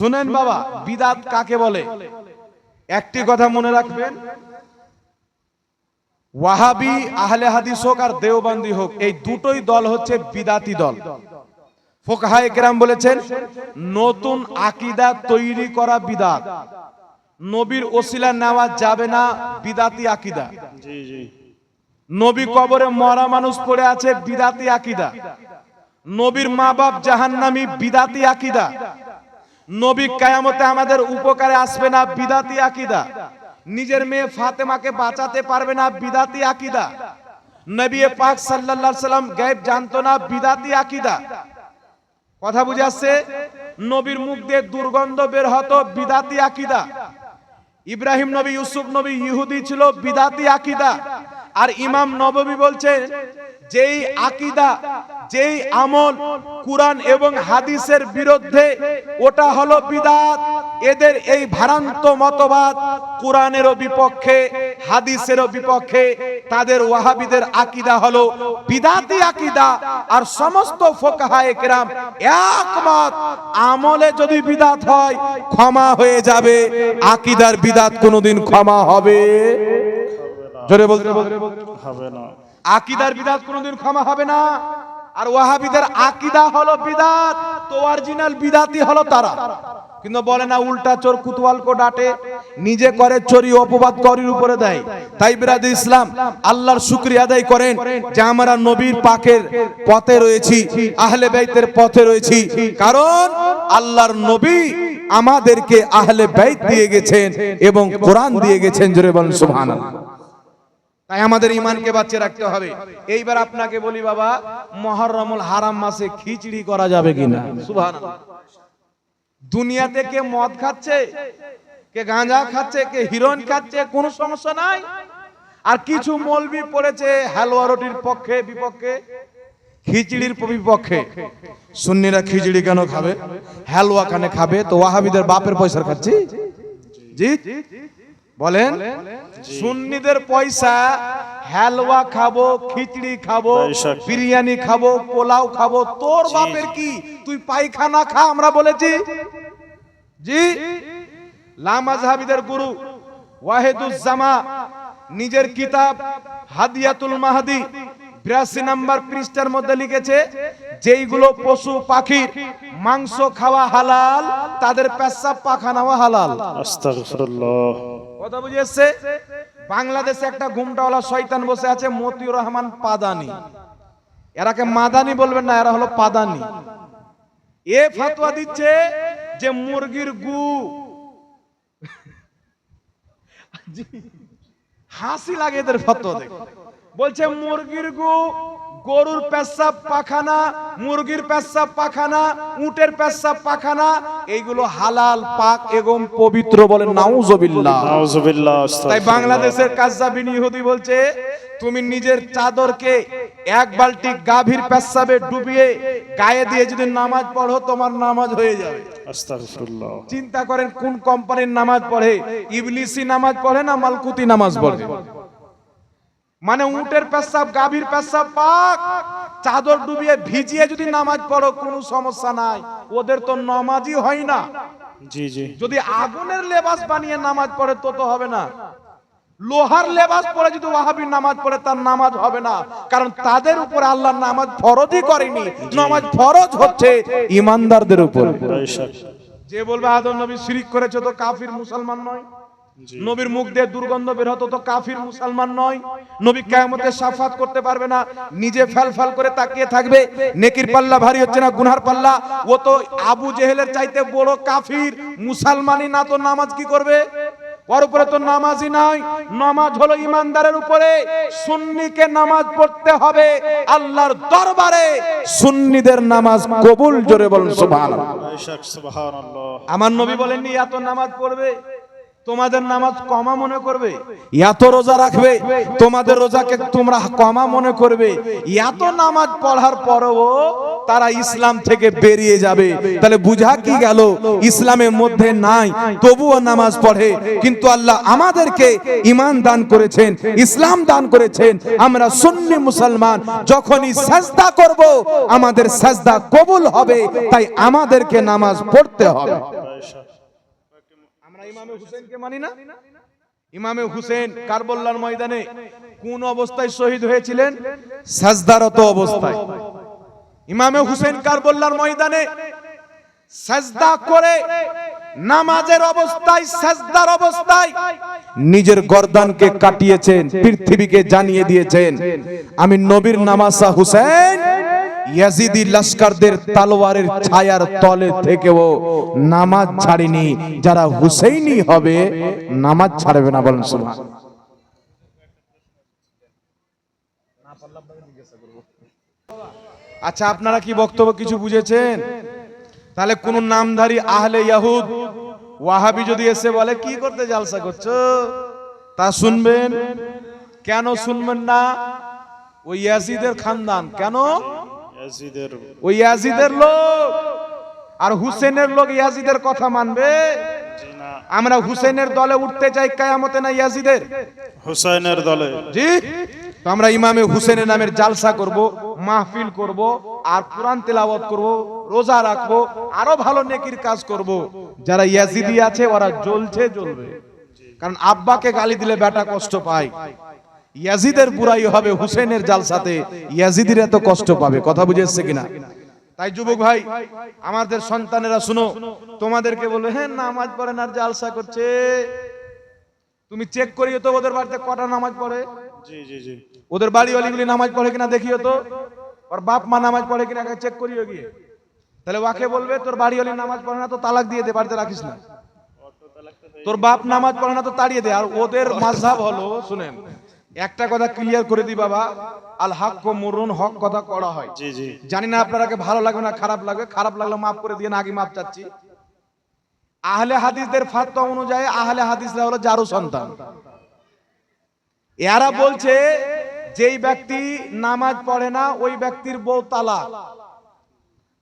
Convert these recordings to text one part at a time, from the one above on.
শুনেন বাবা বিদাত কাকে বলে? একটি কথা মনে রাখবেন। ওয়াহাবি আহলে হাদিস হোক আর দেওবন্দি হোক এই দুটোই দল হচ্ছে বিদাতি দল। ফোকাহায়ে কেরাম বলেছেন নতুন আকিদা তৈরি করা বিদাত। নবীর ওসিলা নেওয়া যাবে না বিদাতি আকিদা। জি জি। নবী কবরে মরা মানুষ পড়ে আছে বিদাতি আকিদা। নবীর মা বাপ জাহান্নামী বিদাতি আকিদা। নবী কায়ামতে আমাদের উপকারে আসবে না বিদাতি আকিদা। নিজের মেয়ে ফাতেমাকে বাঁচাতে পারবে না বিদাতি আকিদা। নবী পাক সাল্লাল্লাহু সাল্লাম গায়েব জানতো না বিদাতি আকিদা। কথা বুঝে আসছে? নবীর মুখ দিয়ে দুর্গন্ধ বের হতো বিদাতি আকিদা। ইব্রাহিম নবী, ইউসুফ নবী, ইহুদি ছিল বিদাতি আকিদা। আর ইমাম নববী বলছেন, যেই আকিদা, যেই আমল কুরআন এবং হাদিসের বিরুদ্ধে, ওটা হলো বিদাত। এদের এই ভারান্ত মতবাদ কোরআনেরও বিপক্ষে, হাদিসেরও বিপক্ষে, তাদের ওয়াহাবিদের আকিদা হলো বিদাতি আকিদা। আর সমস্ত ফোকাহায়ে কেরাম একমত, আমলে যদি বিদাত হয়, ক্ষমা হয়ে যাবে। আকিদার বিদাত কোনোদিন ক্ষমা হবে। জোরে বলতে হবে না। আকিদার বিদাত কোনোদিন ক্ষমা হবে না। আর ওয়াহাবিদের আকিদা হলো বিদাত তো অরিজিনাল বিদাতি হলো তারা। কিন্তু বলে না উল্টা চোর কুতওয়ালকে ডাটে নিজে করে চোরি অপবাদ করির উপরে দেয়। তাই বিরাদ ইসলাম আল্লাহর শুকরিয়া আদায় করেন যে আমরা নবীর পাকের পথে রয়েছি আহলে বাইতের পথে রয়েছি। কারণ আল্লাহর নবী আমাদেরকে আহলে বাইত দিয়ে গেছেন এবং কোরআন দিয়ে গেছেন জোরে বলেন সুবহানাল্লাহ। তাই আমাদের ইমানকে বাঁচিয়ে রাখতে হবে। এইবার আপনাকে বলি বাবা মহররমুল হারাম মাসে খিচড়ি করা যাবে কিনা? সুবহানাল্লাহ। দুনিয়াতে কে মদ খাচ্ছে, কে গাঁজা খাচ্ছে, কে হিরোইন খাচ্ছে, কোনো সমস্যা নাই। আর কিছু মলবি পড়েছে হালুয়া রুটির পক্ষে, বিপক্ষে, খিচড়ির বিপক্ষে। সুন্নিরা খিচড়ি কেন খাবে? হালুয়া কানে খাবে? তো ওয়াহাবিদের বাপের পয়সা খাচ্ছি? জি? বলেন সুন্নিদের পয়সা হালুয়া খাব খিচড়ি খাব বিরিয়ানি খাব পোলাও খাব তোর বাপের কি? তুই পায়খানা খা আমরা বলেছি। জি? লামাজহাবিদের গুরু ওয়াহিদুজ্জামা নিজের কিতাব হাদিয়াতুল মাহাদি বিরাশি নাম্বার পৃষ্ঠার মধ্যে লিখেছে যেইগুলো পশু পাখির মাংস খাওয়া হালাল তাদের পেশাব পাখানাও হালাল। আস্তাগফিরুল্লাহ। কথা বুঝে এসছে? বাংলাদেশে একটা ঘুমটাওয়ালা শয়তান বসে আছে, মতিউর রহমান পাদানি। এরাকে মাদানি বলবেন না, এরা হলো পাদানি। এ ফাতোয়া দিচ্ছে যে মুরগির গু। হাসি লাগে এদের ফতোয়া দেখে বলছে, মুরগির গু গরুর পেশাব পাখানা মুরগির পেশাব পাখানা উটের পেশাব পাখানা এইগুলো হালাল পাক এবং পবিত্র বলে নাউজুবিল্লাহ। নাউজুবিল্লাহ তাই বাংলাদেশের কাজাবিন ইহুদি বলছে তুমি নিজের চাদরকে এক বালতি গাভীর পেশাবে ডুবিয়ে গায়ে দিয়ে যদি নামাজ পড়ো তোমার নামাজ হয়ে যাবে। চিন্তা করেন কোন কোম্পানির নামাজ পড়ে? ইবলিসি নামাজ পড়ে না মালকুতি নামাজ পড়ে? মানে উটের পেশাব গাভীর পেশাব পাক। চাদর ডুবিয়ে ভিজিয়ে যদি নামাজ পড়ো কোনো সমস্যা নাই। ওদের তো নামাজই হয় না। জি জি। যদি আগুনের লেবাস বানিয়ে নামাজ পড়ে তো তো হবে না। লোহার লেবাস পরে যদি ওয়াহাবি নামাজ পড়ে তার নামাজ হবে না। কারণ তাদের উপর আল্লাহ নামাজ ফরজই করেনি। নামাজ ফরজ হচ্ছে ইমানদারদের উপরে। যে বলবে আদম নবী শিরিক করেছে তো কাফির মুসলমান নয়? নবীর মুখ দিয়ে দুর্গন্ধ বের হতো তো কাফির মুসলমান নয়। নবী কিয়ামতে সাফাত করতে পারবে না। নিজে ফেল ফেল করে তাকিয়ে থাকবে। নেকির পাল্লা ভারী হচ্ছে না গুনহার পাল্লা। ও তো আবু জেহেলের চাইতে বড় কাফির। মুসলমানই না তো নামাজ কি করবে? ওর উপরে তো নামাজই নাই। নামাজ হলো ইমানদারের উপরে। সুন্নিকে নামাজ পড়তে হবে। আল্লাহর দরবারে সুন্নিদের নামাজ কবুল জোরে বলুন সুবহানাল্লাহ। আমার নবী বলেননি এত নামাজ পড়বে? তোমাদের নামাজ কমা মনে করবে? এত রোজা রাখবে, তোমাদের রোজাকে তোমরা কমা মনে করবে। এত নামাজ পড়ার পরও তারা ইসলাম থেকে বেরিয়ে যাবে। তাহলে বুঝা কি গেল? ইসলামের মধ্যে নাই, তবুও নামাজ পড়ে। কিন্তু আল্লাহ আমাদেরকে ইমান দান করেছেন, ইসলাম দান করেছেন। আমরা সুন্নি মুসলমান, যখনই সাজদা করব, আমাদের সাজদা কবুল হবে। তাই আমাদেরকে নামাজ পড়তে হবে। ইমামে হুসেনকে মানি না? ইমামে হুসেন কারবল্লার ময়দানে কোন অবস্থায় শহীদ হয়েছিলেন? সাজদারত অবস্থায়। ইমামে হুসেন কারবল্লার ময়দানে সাজদা করে নামাজের অবস্থায় সাজদার অবস্থায় নিজের গর্দানকে কাটিয়েছেন পৃথিবীকে জানিয়ে দিয়েছেন আমি নবীর নামাসা হুসেন ইয়াজিদি লস্করদের তালোয়ারের ছায়ার তলে থেকেও নামাজ ছাড়িনি, যারা হুসেইনি হবে, নামাজ ছাড়বে না বলেন সুবহান। আচ্ছা আপনারা কি বক্তব্য কিছু বুঝেছেন? তাহলে কোন নামধারী আহলে ইয়াহুদ ওয়াহাবি যদি এসে বলে, কি করতে জালসা করছ? তা শুনবেন। কেন শুনবেন না? ওই ইয়াজিদের খানদান। কেন? ওই ইয়াজিদের লোক। আর হুসেনের লোক ইয়াজিদের কথা মানবে? আমরা হুসেনের দলে উঠতে চাই কায়ামতে না ইয়াজিদের? হুসাইনের দলে। জি? তো আমরা ইমামে হুসেনের নামের জালসা করব মাহফিল করব আর কোরআন তেলাওয়াত করব রোজা রাখব আরও ভালো নেকির কাজ করব। যারা ইয়াজিদি আছে ওরা জ্বলছে জ্বলবে। কারণ আব্বাকে গালি দিলে বেটা কষ্ট পায়। ইয়াজিদের বুড়াই হবে হুসেনের জালসাতে ইয়াজিদির এত কষ্ট পাবে কথা বুঝে এসছে কিনা? তাই যুবক ভাই আমাদের সন্তানেরা শুনো তোমাদেরকে বলবে হ্যাঁ নামাজ পড়ে না আর জালসা করছে। তুমি চেক করিও তো ওদের বাড়িতে কটা নামাজ পড়ে? ওদের বাড়ি বাড়িগুলি নামাজ পড়ে কিনা দেখিও তো? ওর বাপ মা নামাজ পড়ে কিনা চেক করিও গিয়ে। তাহলে ওকে বলবে তোর বাড়ি নামাজ পড়ে না তো তালাক দিয়ে দে বাড়িতে রাখিস না। তোর বাপ নামাজ পড়ে না তো তাড়িয়ে দে। আর ওদের মাঝহাব হলো শুনেন একটা কথা ক্লিয়ার করে দি বাবা আল হক মরুন হক কথা করা হয়। জি জি। জানি না আপনারাকে ভালো লাগবে না খারাপ লাগবে খারাপ লাগলে মাফ করে দিয়ে না আগে মাফ চাচ্ছি। আহলে হাদিসদের ফাতোয়া অনুযায়ী আহলে হাদিসরা হলো জারু সন্তান। এরা বলছে যেই ব্যক্তি নামাজ পড়ে না ওই ব্যক্তির বউ তালাক।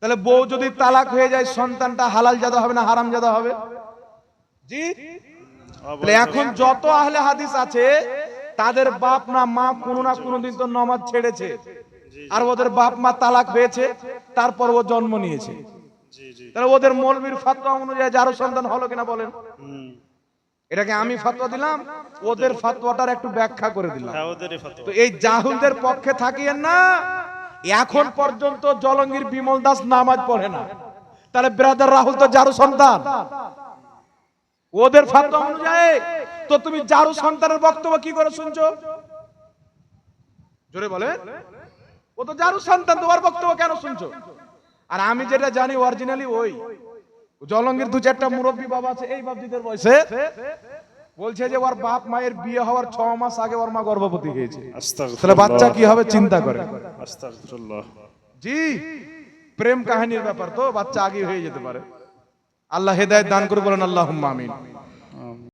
তাহলে বউ যদি তালাক হয়ে যায় সন্তানটা হালাল জাদা হবে না হারাম জাদা হবে? জি? তাহলে এখন যত আহলে হাদিস আছে তাদের বাপ না মা কোনো না কোনোদিন তো নামাজ ছেড়েছে। আর ওদের বাপ মা তালাক হয়েছে তারপর ও জন্ম নিয়েছে। তাহলে ওদের মৌলবীর ফাতোয়া অনুযায়ী যারও সন্তান হলো কিনা বলেন। এটাকে আমি ফাতোয়া দিলাম ওদের ফাতোয়াটার একটু ব্যাখ্যা করে দিলাম। হ্যাঁ তো এই জাহুলদের পক্ষে থাকিয়েন না এখন পর্যন্ত জলঙ্গির বিমল দাস নামাজ পড়ে না। তাহলে ব্রাদার রাহুল তো জারু সন্তান। ওদের ফাতোয়া অনুযায়ী তো তুমি জারু সন্তানের বক্তব্য কি করে শুনছো? জোরে বলে ও তো জারু সন্তান তোমার বক্তব্য কেন শুনছো? আর আমি যেটা জানি অরিজিনালি ওই। জলঙ্গির দু চারটা মুরব্বী বাবা আছে এই বাবজিদের বয়সে। বলছে যে ওর বাপ মায়ের বিয়ে হওয়ার ছ মাস আগে ওর মা গর্ভবতী হয়েছে। তাহলে বাচ্চা কি হবে? চিন্তা করে। জি প্রেম কাহিনীর ব্যাপার তো বাচ্চা আগে হয়ে যেতে পারে। আল্লাহ হেদায়েত দান করে বলেন আল্লাহ আমিন।